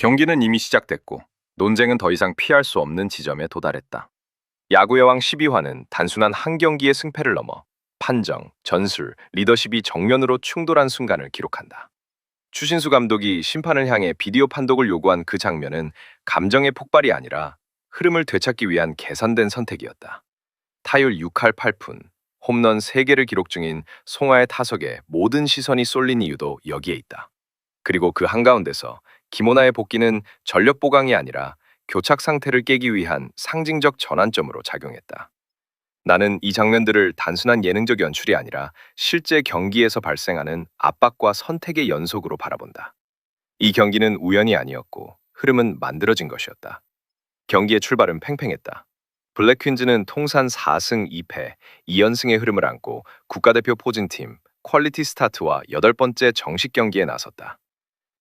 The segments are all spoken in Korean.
경기는 이미 시작됐고 논쟁은 더 이상 피할 수 없는 지점에 도달했다. 야구 여왕 12화는 단순한 한 경기의 승패를 넘어 판정, 전술, 리더십이 정면으로 충돌한 순간을 기록한다. 추신수 감독이 심판을 향해 비디오 판독을 요구한 그 장면은 감정의 폭발이 아니라 흐름을 되찾기 위한 계산된 선택이었다. 타율 6할 8푼, 홈런 3개를 기록 중인 송하의 타석에 모든 시선이 쏠린 이유도 여기에 있다. 그리고 그 한가운데서 김오나의 복귀는 전력 보강이 아니라 교착 상태를 깨기 위한 상징적 전환점으로 작용했다. 나는 이 장면들을 단순한 예능적 연출이 아니라 실제 경기에서 발생하는 압박과 선택의 연속으로 바라본다. 이 경기는 우연이 아니었고 흐름은 만들어진 것이었다. 경기의 출발은 팽팽했다. 블랙퀸즈는 통산 4승 2패, 2연승의 흐름을 안고 국가대표 포진팀 퀄리티 스타트와 여덟 번째 정식 경기에 나섰다.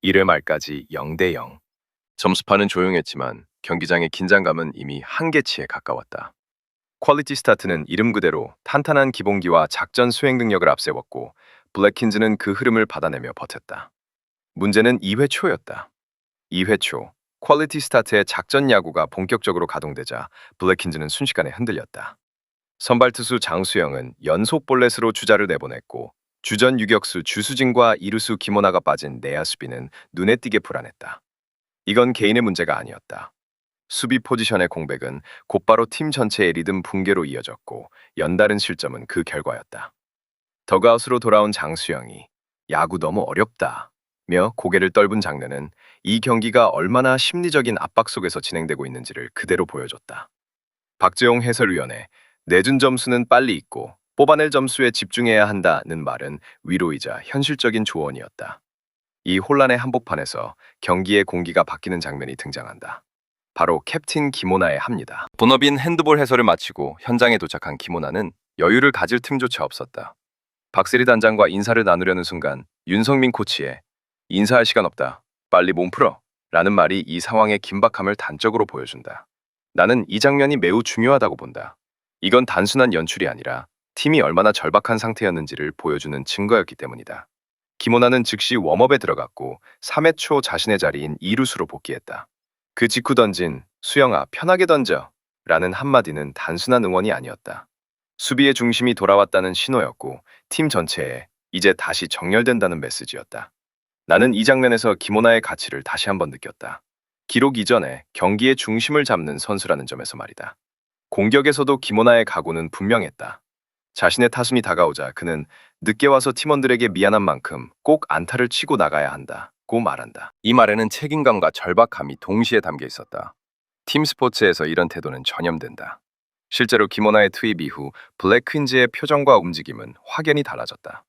1회 말까지 0대 0. 점수판은 조용했지만 경기장의 긴장감은 이미 한계치에 가까웠다. 퀄리티 스타트는 이름 그대로 탄탄한 기본기와 작전 수행 능력을 앞세웠고 블랙킨즈는 그 흐름을 받아내며 버텼다. 문제는 2회 초였다. 2회 초 퀄리티 스타트의 작전 야구가 본격적으로 가동되자 블랙킨즈는 순식간에 흔들렸다. 선발 투수 장수영은 연속 볼넷으로 주자를 내보냈고 주전 유격수 주수진과 이루수 김호나가 빠진 내야 수비는 눈에 띄게 불안했다. 이건 개인의 문제가 아니었다. 수비 포지션의 공백은 곧바로 팀 전체의 리듬 붕괴로 이어졌고 연달은 실점은 그 결과였다. 더그아웃으로 돌아온 장수영이 야구 너무 어렵다 며 고개를 떨군 장면은 이 경기가 얼마나 심리적인 압박 속에서 진행되고 있는지를 그대로 보여줬다. 박재용 해설위원의 내준 점수는 빨리 있고 뽑아낼 점수에 집중해야 한다는 말은 위로이자 현실적인 조언이었다. 이 혼란의 한복판에서 경기의 공기가 바뀌는 장면이 등장한다. 바로 캡틴 김오나의 합니다. 본업인 핸드볼 해설을 마치고 현장에 도착한 김오나는 여유를 가질 틈조차 없었다. 박세리 단장과 인사를 나누려는 순간 윤성민 코치의 인사할 시간 없다. 빨리 몸 풀어. 라는 말이 이 상황의 긴박함을 단적으로 보여준다. 나는 이 장면이 매우 중요하다고 본다. 이건 단순한 연출이 아니라 팀이 얼마나 절박한 상태였는지를 보여주는 증거였기 때문이다. 김호나는 즉시 웜업에 들어갔고 3회 초 자신의 자리인 2루수로 복귀했다. 그 직후 던진 수영아 편하게 던져 라는 한마디는 단순한 응원이 아니었다. 수비의 중심이 돌아왔다는 신호였고 팀 전체에 이제 다시 정렬된다는 메시지였다. 나는 이 장면에서 김호나의 가치를 다시 한번 느꼈다. 기록 이전에 경기의 중심을 잡는 선수라는 점에서 말이다. 공격에서도 김호나의 각오는 분명했다. 자신의 타순이 다가오자 그는 늦게 와서 팀원들에게 미안한 만큼 꼭 안타를 치고 나가야 한다고 말한다. 이 말에는 책임감과 절박함이 동시에 담겨 있었다. 팀 스포츠에서 이런 태도는 전염된다. 실제로 김호나의 투입 이후 블랙퀸즈의 표정과 움직임은 확연히 달라졌다.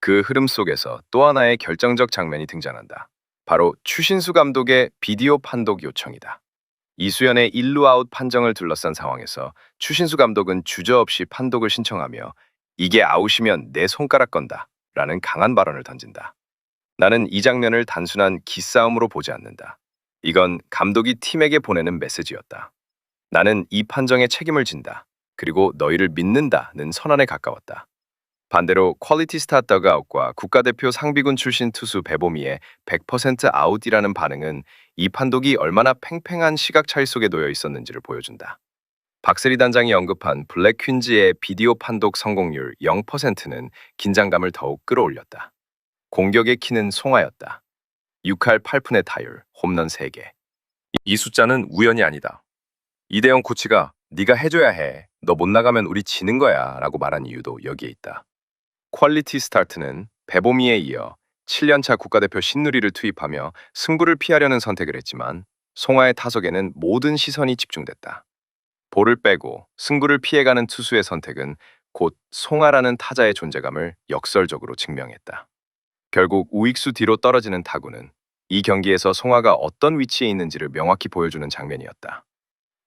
그 흐름 속에서 또 하나의 결정적 장면이 등장한다. 바로 추신수 감독의 비디오 판독 요청이다. 이수연의 1루 아웃 판정을 둘러싼 상황에서 추신수 감독은 주저없이 판독을 신청하며 이게 아웃이면 내 손가락 건다 라는 강한 발언을 던진다. 나는 이 장면을 단순한 기싸움으로 보지 않는다. 이건 감독이 팀에게 보내는 메시지였다. 나는 이 판정에 책임을 진다. 그리고 너희를 믿는다는 선언에 가까웠다. 반대로 퀄리티 스타 더그아웃과 국가대표 상비군 출신 투수 배보미의 100% 아웃이라는 반응은 이 판독이 얼마나 팽팽한 시각 차이 속에 놓여 있었는지를 보여준다. 박세리 단장이 언급한 블랙 퀸즈의 비디오 판독 성공률 0%는 긴장감을 더욱 끌어올렸다. 공격의 키는 송하였다. 6할 8푼의 타율, 홈런 3개. 이 숫자는 우연이 아니다. 이대영 코치가 네가 해줘야 해. 너 못 나가면 우리 지는 거야 라고 말한 이유도 여기에 있다. 퀄리티 스타트는 배보미에 이어 7년차 국가대표 신누리를 투입하며 승부를 피하려는 선택을 했지만 송하의 타석에는 모든 시선이 집중됐다. 볼을 빼고 승부를 피해가는 투수의 선택은 곧 송하라는 타자의 존재감을 역설적으로 증명했다. 결국 우익수 뒤로 떨어지는 타구는 이 경기에서 송하가 어떤 위치에 있는지를 명확히 보여주는 장면이었다.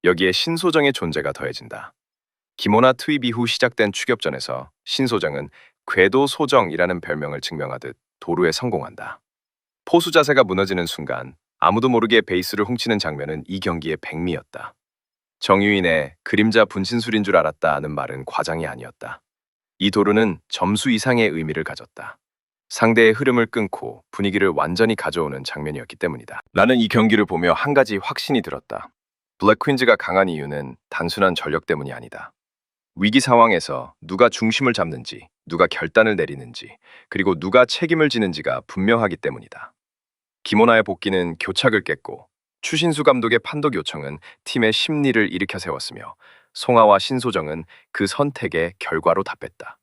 여기에 신소정의 존재가 더해진다. 김호나 투입 이후 시작된 추격전에서 신소정은 궤도 소정이라는 별명을 증명하듯 도루에 성공한다. 포수 자세가 무너지는 순간 아무도 모르게 베이스를 훔치는 장면은 이 경기의 백미였다. 정유인의 그림자 분신술인 줄 알았다는 말은 과장이 아니었다. 이 도루는 점수 이상의 의미를 가졌다. 상대의 흐름을 끊고 분위기를 완전히 가져오는 장면이었기 때문이다. 나는 이 경기를 보며 한 가지 확신이 들었다. 블랙 퀸즈가 강한 이유는 단순한 전력 때문이 아니다. 위기 상황에서 누가 중심을 잡는지, 누가 결단을 내리는지, 그리고 누가 책임을 지는지가 분명하기 때문이다. 김오나의 복귀는 교착을 깼고 추신수 감독의 판독 요청은 팀의 심리를 일으켜 세웠으며 송하와 신소정은 그 선택의 결과로 답했다.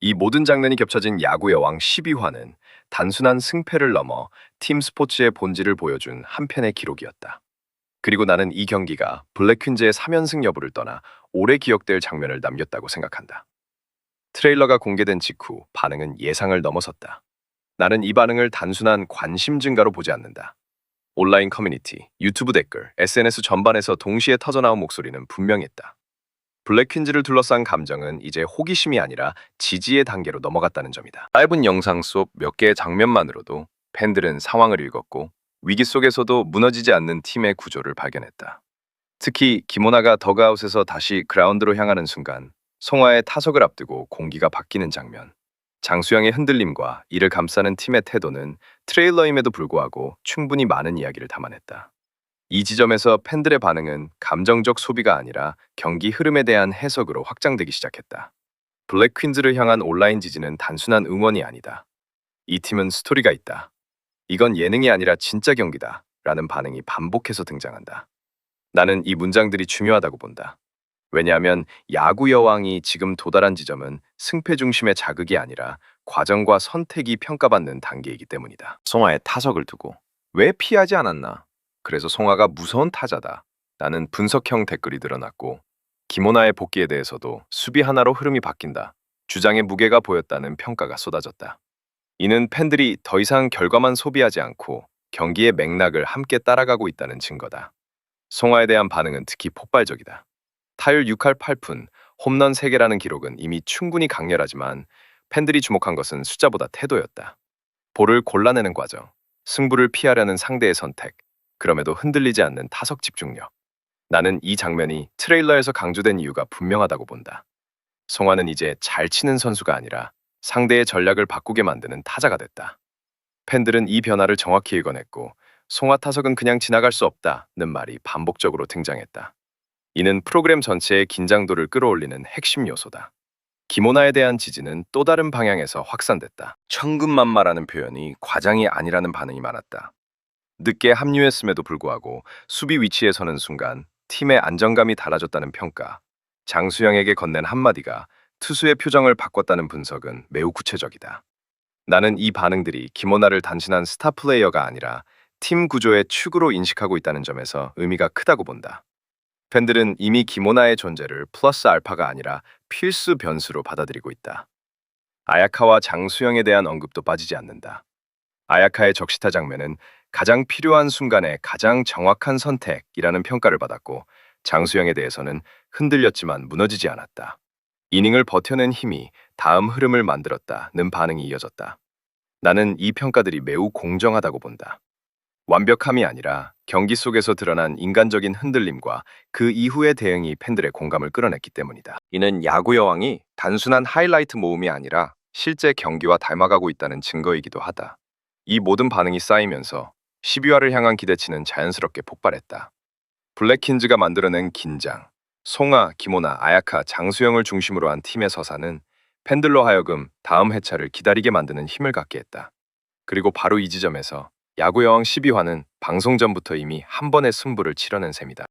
이 모든 장면이 겹쳐진 야구 여왕 12화는 단순한 승패를 넘어 팀 스포츠의 본질을 보여준 한 편의 기록이었다. 그리고 나는 이 경기가 블랙퀸즈의 3연승 여부를 떠나 오래 기억될 장면을 남겼다고 생각한다. 트레일러가 공개된 직후 반응은 예상을 넘어섰다. 나는 이 반응을 단순한 관심 증가로 보지 않는다. 온라인 커뮤니티, 유튜브 댓글, SNS 전반에서 동시에 터져나온 목소리는 분명했다. 블랙퀸즈를 둘러싼 감정은 이제 호기심이 아니라 지지의 단계로 넘어갔다는 점이다. 짧은 영상 속 몇 개의 장면만으로도 팬들은 상황을 읽었고 위기 속에서도 무너지지 않는 팀의 구조를 발견했다. 특히 김오나가 더그아웃에서 다시 그라운드로 향하는 순간 송화의 타석을 앞두고 공기가 바뀌는 장면. 장수영의 흔들림과 이를 감싸는 팀의 태도는 트레일러임에도 불구하고 충분히 많은 이야기를 담아냈다. 이 지점에서 팬들의 반응은 감정적 소비가 아니라 경기 흐름에 대한 해석으로 확장되기 시작했다. 블랙 퀸즈를 향한 온라인 지지는 단순한 응원이 아니다. 이 팀은 스토리가 있다. 이건 예능이 아니라 진짜 경기다. 라는 반응이 반복해서 등장한다. 나는 이 문장들이 중요하다고 본다. 왜냐하면 야구 여왕이 지금 도달한 지점은 승패 중심의 자극이 아니라 과정과 선택이 평가받는 단계이기 때문이다. 송화의 타석을 두고 왜 피하지 않았나? 그래서 송화가 무서운 타자다. 라는 분석형 댓글이 늘어났고 김오나의 복귀에 대해서도 수비 하나로 흐름이 바뀐다. 주장의 무게가 보였다는 평가가 쏟아졌다. 이는 팬들이 더 이상 결과만 소비하지 않고 경기의 맥락을 함께 따라가고 있다는 증거다. 송화에 대한 반응은 특히 폭발적이다. 타율 6할 8푼, 홈런 3개라는 기록은 이미 충분히 강렬하지만 팬들이 주목한 것은 숫자보다 태도였다. 볼을 골라내는 과정, 승부를 피하려는 상대의 선택, 그럼에도 흔들리지 않는 타석 집중력. 나는 이 장면이 트레일러에서 강조된 이유가 분명하다고 본다. 송화는 이제 잘 치는 선수가 아니라 상대의 전략을 바꾸게 만드는 타자가 됐다. 팬들은 이 변화를 정확히 읽어냈고 송화 타석은 그냥 지나갈 수 없다는 말이 반복적으로 등장했다. 이는 프로그램 전체의 긴장도를 끌어올리는 핵심 요소다. 김오나에 대한 지지는 또 다른 방향에서 확산됐다. 천근만마라는 표현이 과장이 아니라는 반응이 많았다. 늦게 합류했음에도 불구하고 수비 위치에 서는 순간 팀의 안정감이 달라졌다는 평가, 장수영에게 건넨 한마디가 투수의 표정을 바꿨다는 분석은 매우 구체적이다. 나는 이 반응들이 김오나를 단순한 스타 플레이어가 아니라 팀 구조의 축으로 인식하고 있다는 점에서 의미가 크다고 본다. 팬들은 이미 김오나의 존재를 플러스 알파가 아니라 필수 변수로 받아들이고 있다. 아야카와 장수영에 대한 언급도 빠지지 않는다. 아야카의 적시타 장면은 가장 필요한 순간에 가장 정확한 선택이라는 평가를 받았고 장수영에 대해서는 흔들렸지만 무너지지 않았다. 이닝을 버텨낸 힘이 다음 흐름을 만들었다는 반응이 이어졌다. 나는 이 평가들이 매우 공정하다고 본다. 완벽함이 아니라 경기 속에서 드러난 인간적인 흔들림과 그 이후의 대응이 팬들의 공감을 끌어냈기 때문이다. 이는 야구 여왕이 단순한 하이라이트 모음이 아니라 실제 경기와 닮아가고 있다는 증거이기도 하다. 이 모든 반응이 쌓이면서 12화를 향한 기대치는 자연스럽게 폭발했다. 블랙킨즈가 만들어낸 긴장, 송아, 김오나, 아야카, 장수영을 중심으로 한 팀의 서사는 팬들로 하여금 다음 회차를 기다리게 만드는 힘을 갖게 했다. 그리고 바로 이 지점에서 야구여왕 12화는 방송 전부터 이미 한 번의 승부를 치러낸 셈이다.